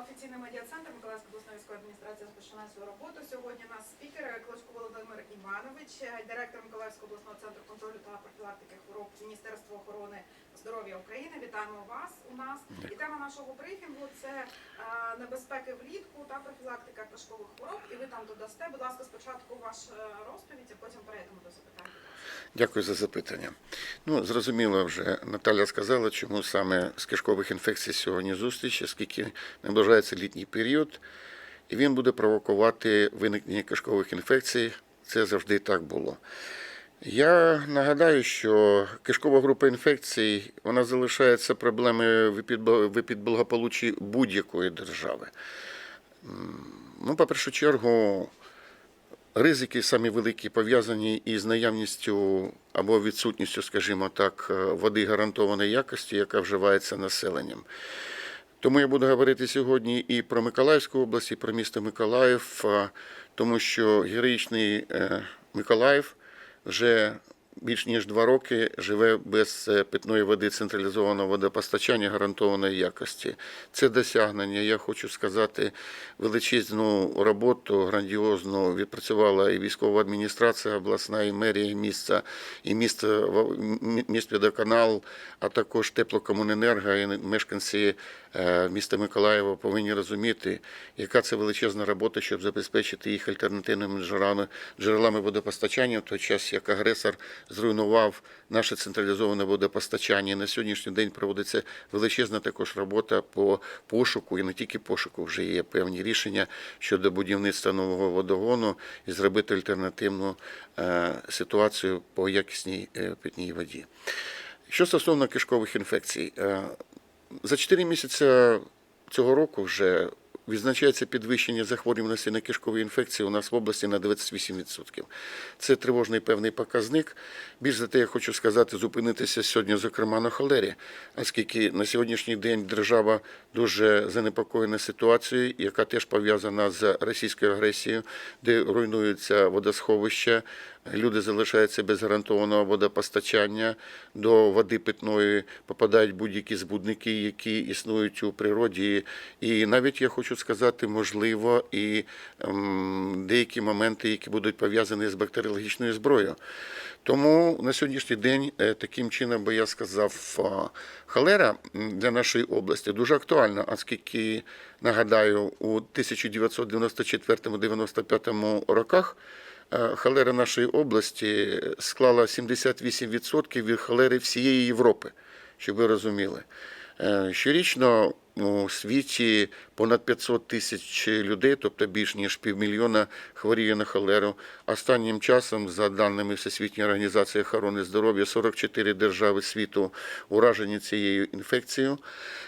офіційний медіа-центр Миколаївської обласної військової адміністрації розпочинає свою роботу. Сьогодні у нас спікер Клочко Володимир Іванович, директор Миколаївського обласного центру контролю та профілактики хвороб Міністерства охорони здоров'я України. Вітаємо вас у нас. І тема нашого брифінгу це е, небезпеки влітку та профілактика кишкових хвороб. І ви там додасте. Будь ласка, спочатку ваш е, розповідь, а потім перейдемо до запитань. Дякую за запитання. Ну, зрозуміло вже, Наталя сказала, чому саме з кишкових інфекцій сьогодні зустріч, оскільки наближається літній період, і він буде провокувати виникнення кишкових інфекцій. Це завжди так було. Я нагадаю, що кишкова група інфекцій вона залишається проблемою в епідблагополуччі будь-якої держави. Ну, по першу чергу, Ризики самі великі пов'язані із наявністю або відсутністю, скажімо так, води гарантованої якості, яка вживається населенням. Тому я буду говорити сьогодні і про Миколаївську область, і про місто Миколаїв, тому що героїчний е, Миколаїв вже більш ніж два роки живе без е, питної води централізованого водопостачання гарантованої якості. Це досягнення, я хочу сказати, величезну роботу грандіозну відпрацювала і військова адміністрація, обласна, і мерія міста, і місто міськводоканал, а також теплокомуненерго і мешканці е, міста Миколаєва повинні розуміти, яка це величезна робота, щоб забезпечити їх альтернативними джерелами водопостачання в той час, як агресор зруйнував наше централізоване водопостачання. На сьогоднішній день проводиться величезна також робота по пошуку, і не тільки пошуку, вже є певні рішення щодо будівництва нового водогону і зробити альтернативну е, ситуацію по якісній е, питній воді. Що стосовно кишкових інфекцій, е, за 4 місяці цього року вже відзначається підвищення захворюваності на кишкові інфекції у нас в області на 28%. Це тривожний певний показник. Більш за те, я хочу сказати, зупинитися сьогодні, зокрема, на холері, оскільки на сьогоднішній день держава дуже занепокоєна ситуацією, яка теж пов'язана з російською агресією, де руйнуються водосховища, люди залишаються без гарантованого водопостачання, до води питної попадають будь-які збудники, які існують у природі. І навіть я хочу сказати, можливо, і ем, деякі моменти, які будуть пов'язані з бактеріологічною зброєю. Тому на сьогоднішній день е, таким чином би я сказав, а, холера для нашої області дуже актуальна, оскільки нагадаю, у 1994-95 роках. е, Холера нашої області склала 78% від холери всієї Європи, щоб ви розуміли. Е, Щорічно у світі понад 500 тисяч людей, тобто більш ніж півмільйона, хворіє на холеру. Останнім часом, за даними Всесвітньої організації охорони здоров'я, 44 держави світу уражені цією інфекцією.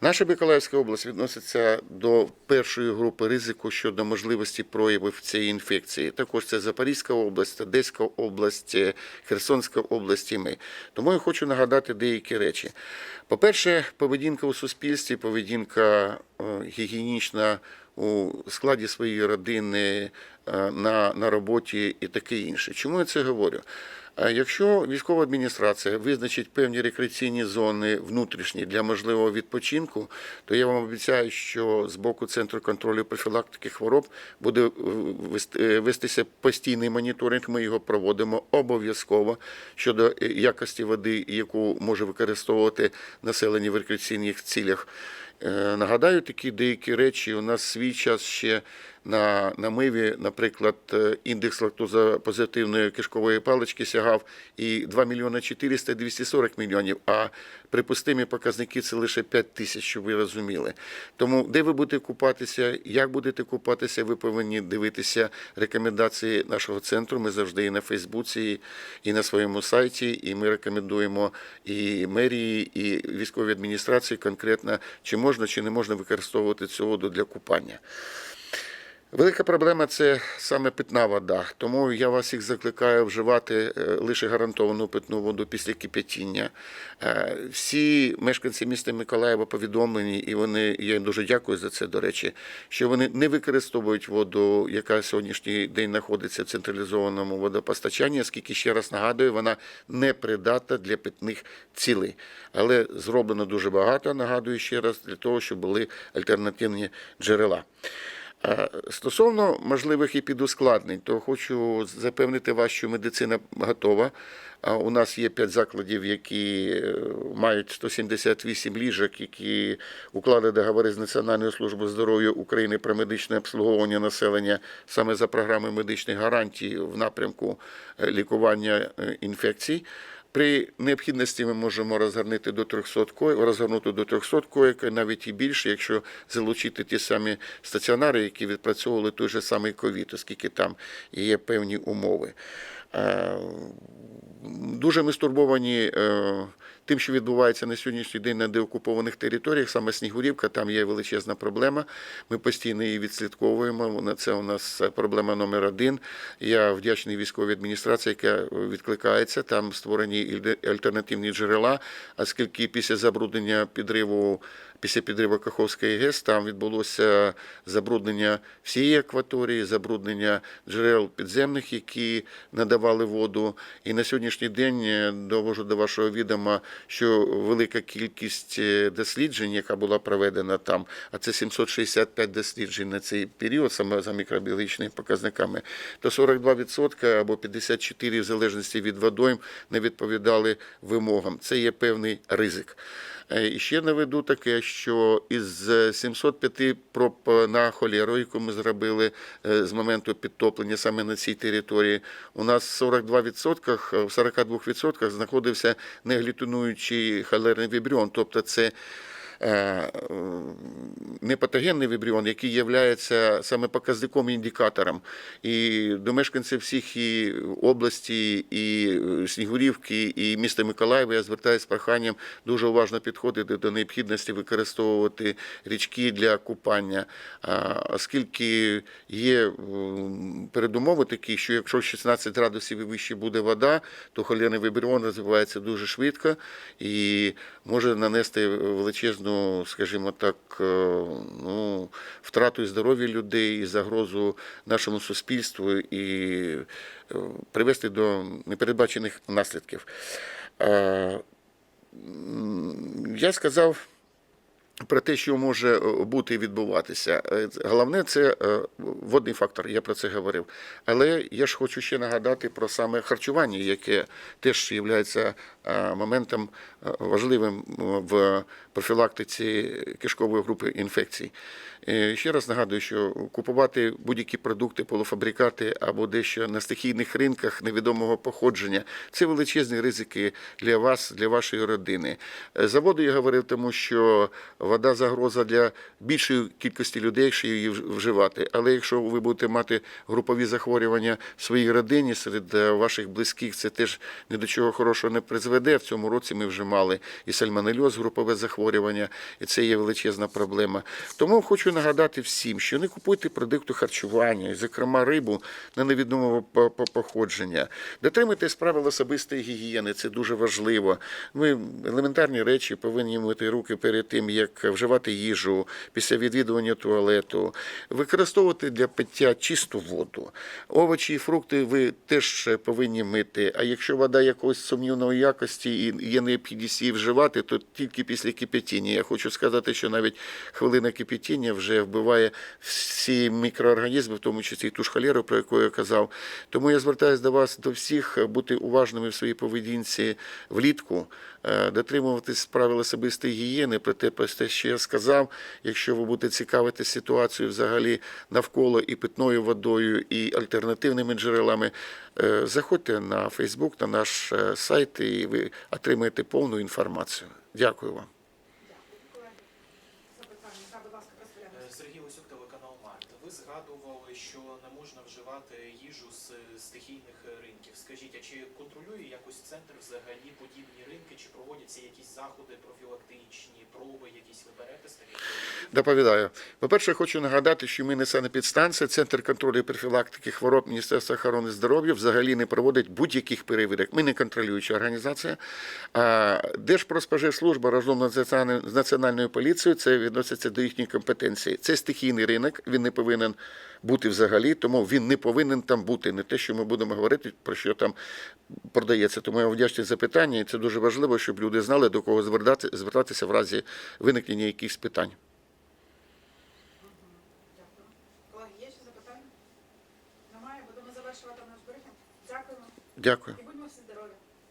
Наша Миколаївська область відноситься до першої групи ризику щодо можливості проявів цієї інфекції. Також це Запорізька область, Одеська область, Херсонська область і ми. Тому я хочу нагадати деякі речі. По-перше, поведінка у суспільстві, поведінка е, гігієнічна у складі своєї родини, е, на, на роботі і таке інше. Чому я це говорю? Якщо військова адміністрація визначить певні рекреаційні зони внутрішні для можливого відпочинку, то я вам обіцяю, що з боку центру контролю профілактики хвороб буде е, вести- вестися постійний моніторинг. Ми його проводимо обов'язково щодо якості води, яку може використовувати населення в рекреаційних цілях. Е, Нагадаю, такі деякі речі. У нас свій час ще на, на миві, наприклад, е, індекс лактозопозитивної кишкової палички сягав і 2 мільйони 400 240 мільйонів, а припустимі показники це лише 5 тисяч, щоб ви розуміли. Тому де ви будете купатися, як будете купатися, ви повинні дивитися рекомендації нашого центру. Ми завжди і на Фейсбуці, і на своєму сайті, і ми рекомендуємо і мерії, і військовій адміністрації конкретно, чи можна, чи не можна використовувати цю воду для купання. Велика проблема це саме питна вода. Тому я вас всіх закликаю вживати е, лише гарантовану питну воду після кип'ятіння. Е, Всі мешканці міста Миколаєва повідомлені, і вони я їм дуже дякую за це. До речі, що вони не використовують воду, яка сьогоднішній день знаходиться в централізованому водопостачанні, оскільки ще раз нагадую, вона не придатна для питних цілей. Але зроблено дуже багато. Нагадую ще раз для того, щоб були альтернативні джерела. Е, Стосовно можливих і підускладнень, то хочу запевнити вас, що медицина готова. У нас є п'ять закладів, які е, мають 178 ліжок, які уклали договори з Національною службою здоров'я України про медичне обслуговування населення саме за програмою медичних гарантій в напрямку е, лікування інфекцій. При необхідності ми можемо розгорнути до 300 коек, розгорнути до 300 коїк, навіть і більше, якщо залучити ті самі стаціонари, які відпрацьовували той же самий ковід, оскільки там є певні умови. Е, Дуже ми стурбовані е, тим, що відбувається на сьогоднішній день на деокупованих територіях, саме Снігурівка, там є величезна проблема. Ми постійно її відслідковуємо. Це у нас проблема номер один. Я вдячний військовій адміністрації, яка відкликається. Там створені альтернативні джерела, оскільки після забруднення підриву. Після підриву Каховської ГЕС там відбулося забруднення всієї акваторії, забруднення джерел підземних, які надавали воду. І на сьогоднішній день е, довожу до вашого відома, що велика кількість е, досліджень, яка була проведена там, а це 765 досліджень на цей період, саме за мікробіологічними показниками, то 42% або 54% в залежності від водойм не відповідали вимогам. Це є певний ризик. Е, І ще наведу таке, що із 705 проб на холеру, яку ми зробили е, з моменту підтоплення саме на цій території, у нас 42%, е, в 42% знаходився неглютинуючий холерний вібріон, тобто це е, непатогенний вібріон, який є саме показником індикатором. І до мешканців всіх і області, і е, Снігурівки, і міста Миколаєва я звертаюся з проханням дуже уважно підходити до необхідності використовувати річки для купання, оскільки є передумови такі, що якщо 16 градусів і вище буде вода, то холерний вібріон розвивається дуже швидко і може нанести величезну, скажімо так, е, ну, втрату і здоров'я людей, і загрозу нашому суспільству, і е, привести до непередбачених наслідків. Я сказав про те, що може е, бути і відбуватися. Е, Головне це е, водний фактор, я про це говорив. Але я ж хочу ще нагадати про саме харчування, яке теж є моментом важливим в профілактиці кишкової групи інфекцій. Ще раз нагадую, що купувати будь-які продукти, полуфабрикати або дещо на стихійних ринках невідомого походження це величезні ризики для вас, для вашої родини. Е, За воду я говорив, тому що вода загроза для більшої кількості людей, якщо її вживати. Але якщо ви будете мати групові захворювання в своїй родині серед е, ваших близьких, це теж ні до чого хорошого не призведе. В цьому році ми вже мали і сальмонельоз, групове захворювання, і це є величезна проблема. Тому хочу нагадати всім, що не купуйте продукти харчування, і, зокрема рибу на невідомого по- по- походження. Дотримуйтесь правил особистої гігієни, це дуже важливо. Ми елементарні речі повинні мити руки перед тим, як вживати їжу, після відвідування туалету, використовувати для пиття чисту воду. Овочі і фрукти ви теж повинні мити. А якщо вода якоїсь сумнівної якості і є необхідність її вживати, то тільки після кипятіння. Я хочу сказати, що навіть хвилина кипятіння вже вбиває всі мікроорганізми, в тому числі ту ж про яку я казав. Тому я звертаюся до вас, до всіх, бути уважними в своїй поведінці влітку, е, дотримуватись правил особистої гігієни, про те, що я сказав, якщо ви будете цікавитися ситуацією взагалі навколо і питною водою, і альтернативними джерелами, е, заходьте на Фейсбук, на наш е, сайт, і ви отримаєте повну інформацію. Дякую вам. Дякую, колеги. Запитання. Так, будь ласка, розповідайте. Е, Сергій Лисюк, телеканал Март. Ви згадували, що не можна вживати їжу з стихійних ринків. Скажіть, а чи контролює якось центр взагалі подібні ринки? Чи проводяться якісь заходи профілактичні, проби, якісь ви берете? Доповідаю. По-перше, хочу нагадати, що ми не санепідстанція, Центр контролю і профілактики хвороб Міністерства охорони здоров'я взагалі не проводить будь-яких перевірок. Ми не контролююча організація. А Держпродспоживслужба разом з національною поліцією це відноситься до їхньої компетенції. Це стихійний ринок, він не повинен бути взагалі, тому він не повинен там бути. Не те, що ми будемо говорити, про що там продається. Тому я вдячний за питання, і це дуже важливо, щоб люди знали, до кого звертатися в разі виникнення якихось питань. Дякую.